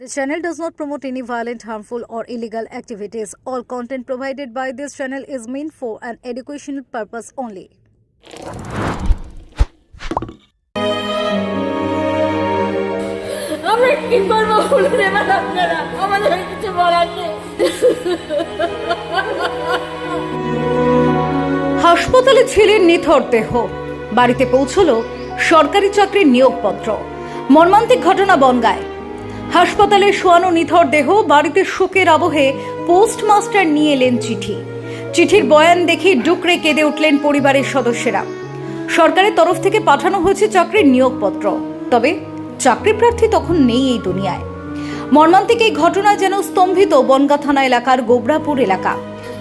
This channel does not promote any violent, harmful, or illegal activities. All content provided by this channel is meant for an educational purpose only. আমরা কি করব বলুন এবার আপনারা আমাদের কিছু বলার নেই হাসপাতালে ছিলেন নিথর দেহ বাড়িতে পৌঁছলো সরকারি চাকরির নিয়োগপত্র মর্মান্তিক ঘটনা বনগায় হাসপাতালে শোয়ানো নিথর দেহ, বাড়িতে শোকের আবহে পোস্টমাস্টার নিয়ে এলেন চিঠি। চিঠির বয়ান দেখে ডুকরে কেঁদে উঠলেন পরিবারের সদস্যরা। সরকারের তরফ থেকে পাঠানো হয়েছে চাকরির নিয়োগপত্র, তবে চাকরি প্রার্থী তখন নেই এই দুনিয়ায়। মর্মান্তিক এই ঘটনা যেন স্তম্ভিত বনগা থানা এলাকার গোবরাপুর এলাকা।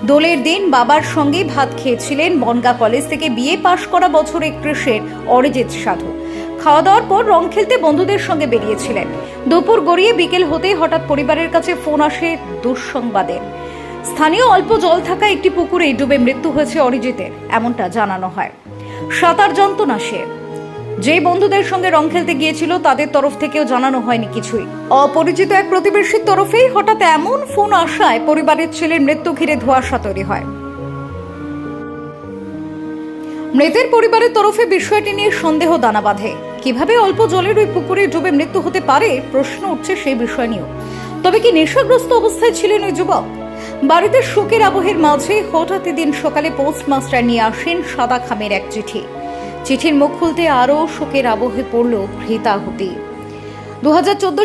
দোলের দিন বাবার সঙ্গে ভাত খেয়েছিলেন বনগা কলেজ থেকে বিএ পাশ করা বছর একত্রিশের অরিজিৎ সাধু। খাওয়া দাওয়ার পর রং খেলতে বন্ধুদের সঙ্গে বেরিয়েছিলেন। দুপুর গড়িয়ে বিকেল হতেই হঠাৎ পরিবারের কাছে ফোন আসে দুঃসংবাদের স্থানীয় অল্প জল থাকা একটি পুকুরে ডুবে মৃত্যু হয়েছে অরিজিতের, এমনটা জানানো হয়। সাঁতার যন্ত্রণা সে। যে বন্ধুদের সঙ্গে রং খেলতে গিয়েছিল তাদের তরফ থেকেও জানানো হয়নি কিছুই। অপরিচিত এক প্রতিবেশীর তরফেই হঠাৎ এমন ফোন আসায় পরিবারের ছেলের মৃত্যু ঘিরে ধোঁয়াশা তৈরি হয়। মৃতের পরিবারের তরফে বিষয়টি নিয়ে সন্দেহ দানা বাঁধে। কীভাবে অল্প জলের ওই পুকুরে ডুবে মৃত্যু হতে পারে? প্রশ্ন উঠছে সেই বিষয় নিয়েও। তবে কি নেশাগ্রস্ত অবস্থায় ছিলেন ওই যুবক? বাড়িতে শোকের আবহের মাঝে হঠাৎ দিন সকালে পোস্টমাস্টার নিয়ে আসেন সাদা খামের এক চিঠি। চিঠির মুখ খুলতে আরও শোকের আবহে পড়ল হৃতাহুতি দু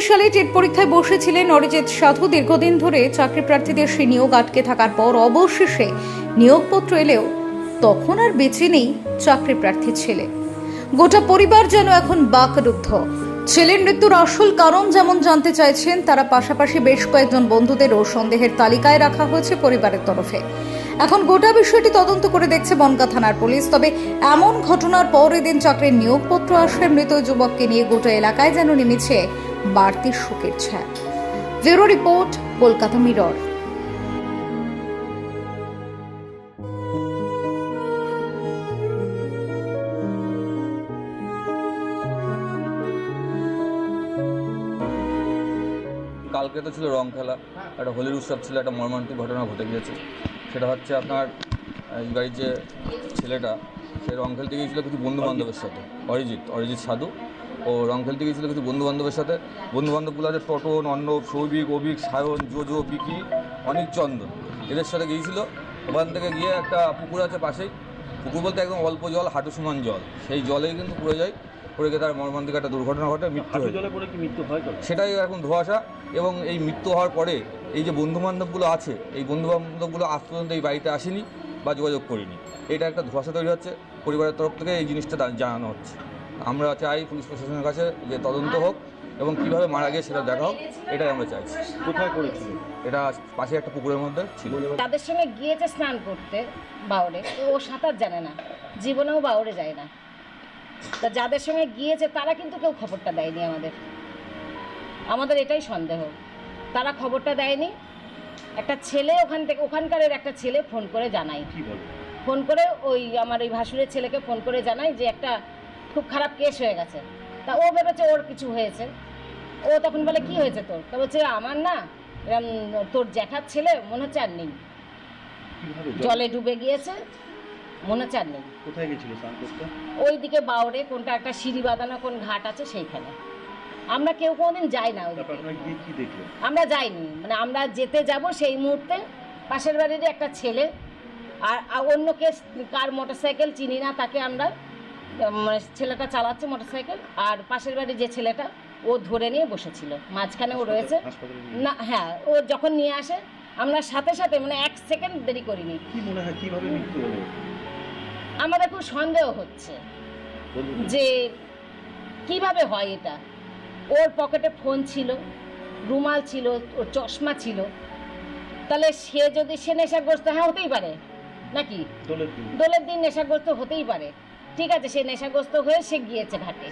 সালে টেট পরীক্ষায় বসেছিলেন অরিজিৎ সাধু। দীর্ঘদিন ধরে চাকরি প্রার্থীদের সে নিয়োগ আটকে থাকার পর অবশেষে নিয়োগপত্র এলেও তখন আর বেঁচে নেই চাকরি প্রার্থী ছেলে। গোটা পরিবার যেন এখন বাকরুদ্ধ। ছেলের মৃত্যুর আসল কারণ যেমন জানতে চাইছেন, তারা পাশাপাশি বেশ কয়েকজন বন্ধুদেরও সন্দেহের তালিকায় রাখা হয়েছে পরিবারের তরফে। এখন গোটা বিষয়টি তদন্ত করে দেখছে বনগা থানার পুলিশ। তবে এমন ঘটনার পর এদিন চাকরির নিয়োগপত্র আসায় মৃত যুবককে নিয়ে গোটা এলাকায় যেন নেমেছে বাড়তি শোকের ছায়া। Bureau report, Kolkata mirror. কালকে তো ছিল রং খেলা, একটা হোলির উৎসব ছিল, একটা মর্মান্তিক ঘটনা ঘটে গিয়েছে। সেটা হচ্ছে আপনার এই বাড়ির যে ছেলেটা, সে রং খেলতে গিয়েছিল কিছু বন্ধু বান্ধবের সাথে। অরিজিৎ অরিজিৎ সাধু। ও রং খেলতে গিয়েছিল কিছু বন্ধু বান্ধবের সাথে। বন্ধু বান্ধবগুলো আছে টটন অর্ণব সৌভিক, অভিক, সায়ন, জোজো, বিকি, অনিক চন্দন। এদের সাথে গিয়েছিল। ওখান থেকে গিয়ে একটা পুকুর আছে পাশেই। পুকুর বলতে একদম অল্প জল, হাঁটু সমান জল। সেই জলেই কিন্তু পড়ে যায়। পড়ে গিয়ে তার মর্মান্তিক একটা দুর্ঘটনা ঘটে মৃত্যু হয়ে যায়। জলে পড়ে কি মৃত্যু হয় সেটাই এখন ধোঁয়াশা এবং এই মৃত্যু হওয়ার পরে এই যে বন্ধুবান্ধবগুলো আছে এই বন্ধুবান্ধবগুলো আজ পর্যন্ত এই বাড়িতে আসেনি বা যোগাযোগ করিনি। এটা একটা ধোঁয়াশা তৈরি হচ্ছে পরিবারের তরফ থেকে এই জিনিসটা জানানো হচ্ছে। আমরা চাই পুলিশ প্রশাসনের কাছে যে তদন্ত হোক এবং কীভাবে মারা গিয়ে সেটা দেখা হোক এটাই আমরা চাইছি। কোথায় করেছিল? এটা পাশে একটা পুকুরের মধ্যে ছিল। তাদের সঙ্গে গিয়েছে স্নান করতে বাউরে তো ও সাঁতার জানে না জীবনেও বাউরে যায় না। তা যাদের সঙ্গে গিয়েছে তারা কিন্তু কেউ খবরটা দেয়নি আমাদের। আমাদের এটাই সন্দেহ। তারা খবরটা দেয়নি। একটা ছেলে ওখান থেকে ওখানকারের একটা ছেলে ফোন করে জানাই ফোন করে ওই আমার ওই ভাসুরের ছেলেকে ফোন করে জানাই যে একটা খুব খারাপ কেস হয়ে গেছে। তা ও ভেবেছে ওর কিছু হয়েছে। ও তখন বলে কি হয়েছে তোর? তা বলছে আমার না এরম তোর জ্যাঠার ছেলে মনে হচ্ছে আর নেই। জলে ডুবে গিয়েছে। মনে আর নেই কোথায় গেছিল স্নান করতে? ওই দিকে বাউরে কোনটা একটা সিঁড়ি বাঁধানো কোন ঘাট আছে সেইখানে। আমরা কেউ কোনোদিন যাই না ওই কি আমরা যাইনি। মানে আমরা যেতে যাব সেই মুহূর্তে পাশের বাড়ির একটা ছেলে আর অন্য কেস কার মোটরসাইকেল চিনি না তাকে আমরা মানে ছেলেটা চালাচ্ছে মোটরসাইকেল আর পাশের বাড়ির যে ছেলেটা ও ধরে নিয়ে বসেছিল। মাঝখানে ও রয়েছে। না হ্যাঁ ও যখন নিয়ে আসে আমরা সাথে সাথে মানে এক সেকেন্ড দেরি করিনি। কি মনে হয় কীভাবে মৃত্যু হলো? আমাদের খুব সন্দেহ হচ্ছে যে কীভাবে হয় এটা? ওর পকেটে ফোন ছিল রুমাল ছিল ওর চশমা ছিল। তাহলে সে যদি সে নেশাগ্রস্ত হ্যাঁ হতেই পারে। নাকি? দোলের দিন। দোলের দিন নেশাগ্রস্ত হতেই পারে। ঠিক আছে সে নেশাগ্রস্ত হয়ে সে গিয়েছে ঘাটে।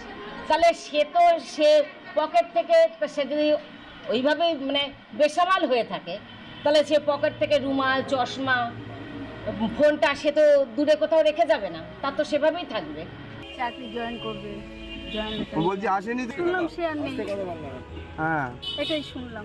তাহলে সে তো সে পকেট থেকে সে যদি ওইভাবেই মানে বেসামাল হয়ে থাকে তাহলে সে পকেট থেকে রুমাল চশমা ফোনটা সে তো দূরে কোথাও রেখে যাবে না তার তো সেভাবেই থাকবে। চাকরি জয়েন করবে জয়েন বলছি আসেনি শুনলাম সে আর নেই। হ্যাঁ। এটাই শুনলাম।